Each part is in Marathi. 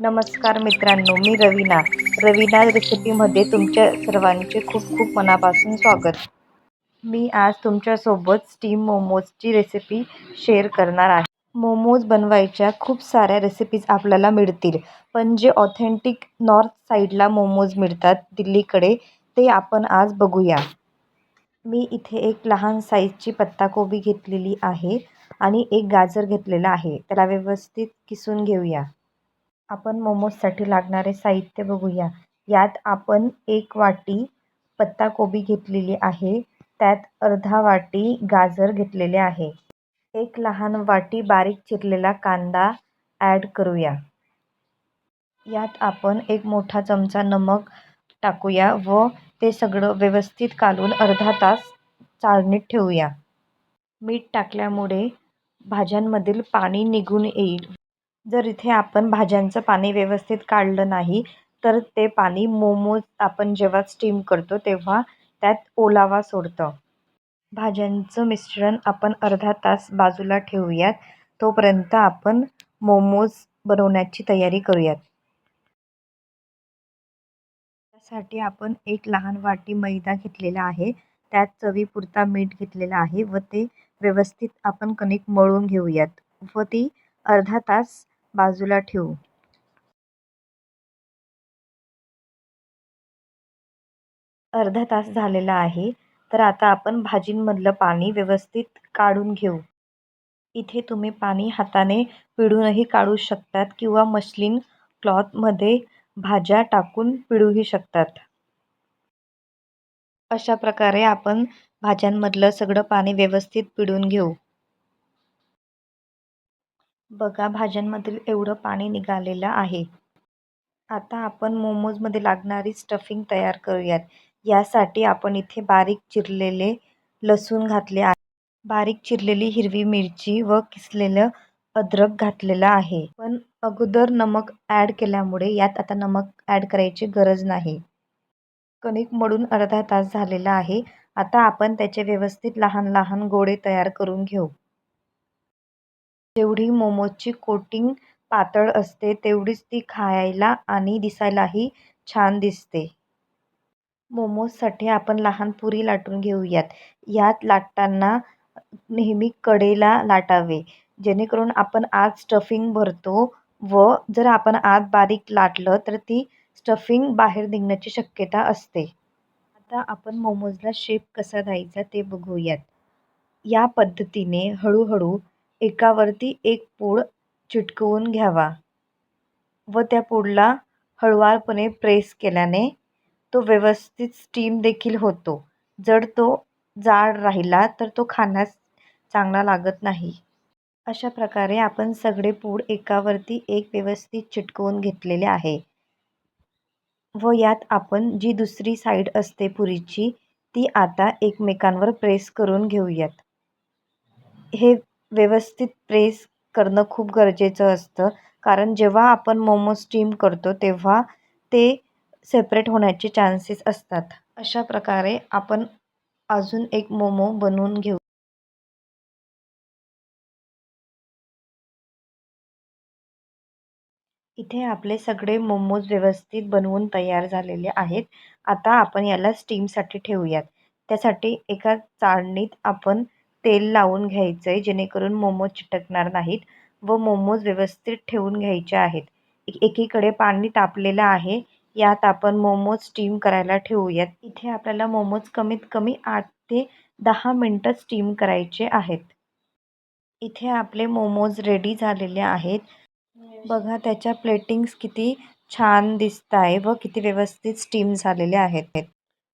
नमस्कार मित्रांनो मी रवीना. रवीना रेसिपीमध्ये तुमच्या सर्वांचे खूप खूप मनापासून स्वागत. मी आज तुमच्यासोबत स्टीम मोमोजची रेसिपी शेअर करणार आहे. मोमोज बनवायच्या खूप साऱ्या रेसिपीज आपल्याला मिळतील. पण जे ऑथेंटिक नॉर्थ साईडला मोमोज मिळतात दिल्लीकडे ते आपण आज बघूया. मी इथे एक लहान साईजची पत्ताकोबी घेतलेली आहे आणि एक गाजर घेतलेला आहे. त्याला व्यवस्थित किसून घेऊया. आपण मोमोजसाठी लागणारे साहित्य बघूया. यात आपण एक वाटी पत्ताकोबी घेतलेली आहे. त्यात अर्धा वाटी गाजर घेतलेले आहे. एक लहान वाटी बारीक चिरलेला कांदा ॲड करूया. यात आपण एक मोठा चमचा नमक टाकूया व ते सगळं व्यवस्थित कालून अर्धा तास चाळणीत ठेवूया. मीठ टाकल्यामुळे भाज्यांमधील पाणी निघून येईल. जर इथे आपण भाज्यांचं पाणी व्यवस्थित काढलं नाही तर ते पाणी मोमोज आपण जेव्हा स्टीम करतो तेव्हा त्यात ओलावा सोडतं. भाज्यांचं मिश्रण आपण अर्धा तास बाजूला ठेवूयात तोपर्यंत आपण मोमोज बनवण्याची तयारी करूयात. त्यासाठी आपण एक लहान वाटी मैदा घेतलेला आहे त्यात चवीपुरता मीठ घेतलेला आहे व ते व्यवस्थित आपण कणिक मळून घेऊयात व ती अर्धा तास बाजूला ठेवू. अर्धा तास झालेला आहे तर आता आपण भाजींमधलं पाणी व्यवस्थित काढून घेऊ. इथे तुम्ही पाणी हाताने पिळूनही काढू शकतात किंवा मशलिन क्लॉथमध्ये भाज्या टाकून पिळूही शकतात. अशा प्रकारे आपण भाज्यांमधलं सगळं पाणी व्यवस्थित पिळून घेऊ. बघा भाज्यांमधील एवढं पाणी निघालेलं आहे. आता आपण मोमोजमध्ये लागणारी स्टफिंग तयार करूयात. यासाठी आपण इथे बारीक चिरलेले लसूण घातले आहे. बारीक चिरलेली हिरवी मिरची व किसलेलं अद्रक घातलेलं आहे. पण अगोदर नमक ॲड केल्यामुळे यात आता नमक ॲड करायची गरज नाही. कणिक मळून अर्धा तास झालेला आहे. आता आपण त्याचे व्यवस्थित लहान लहान गोळे तयार करून घेऊ. जेवढी मोमोजची कोटिंग पातळ असते तेवढीच ती खायला आणि दिसायलाही छान दिसते. मोमोजसाठी आपण लहान पुरी लाटून घेऊयात. यात लाटताना नेहमी कडेला लाटावे. जेणेकरून आपण आत स्टफिंग भरतो व जर आपण आत बारीक लाटलं तर ती स्टफिंग बाहेर निघण्याची शक्यता असते. आता आपण मोमोजला शेप कसा द्यायचा ते बघूयात. या पद्धतीने हळूहळू एकावरती एक पूड चिटकवून घ्यावा व त्या पूडला हळुवारपणे प्रेस केल्याने तो व्यवस्थित स्टीम देखील होतो. जर तो जाड राहिला तर तो खाण्यास चांगला लागत नाही. अशा प्रकारे आपण सगळे पूड एकावरती एक व्यवस्थित चिटकवून घेतलेले आहे. व यात आपण जी दुसरी साईड असते पुरीची ती आता एकमेकांवर प्रेस करून घेऊयात. हे व्यवस्थित प्रेस करणं खूप गरजेचं असतं. कारण जेव्हा आपण मोमो स्टीम करतो तेव्हा ते सेपरेट होण्याचे चान्सेस असतात. अशा प्रकारे आपण अजून एक मोमो बनवून घेऊ. इथे आपले सगळे मोमोज व्यवस्थित बनवून तयार झालेले आहेत. आता आपण याला स्टीमसाठी ठेवूयात. त्यासाठी एका चाळणीत आपण तेल लावून घ्यायचं आहे जेणेकरून मोमोज चिटकणार नाहीत व मोमोज व्यवस्थित ठेवून घ्यायचे आहेत. एकीकडे पाणी तापलेलं आहे यात आपण मोमोज स्टीम करायला ठेवूयात. इथे आपल्याला मोमोज कमीत कमी आठ ते दहा मिनटं स्टीम करायचे आहेत. इथे आपले मोमोज रेडी झालेले आहेत. बघा त्याच्या प्लेटिंग्स किती छान दिसत आहे व किती व्यवस्थित स्टीम झालेले आहेत.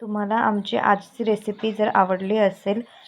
तुम्हाला आमची आजची रेसिपी जर आवडली असेल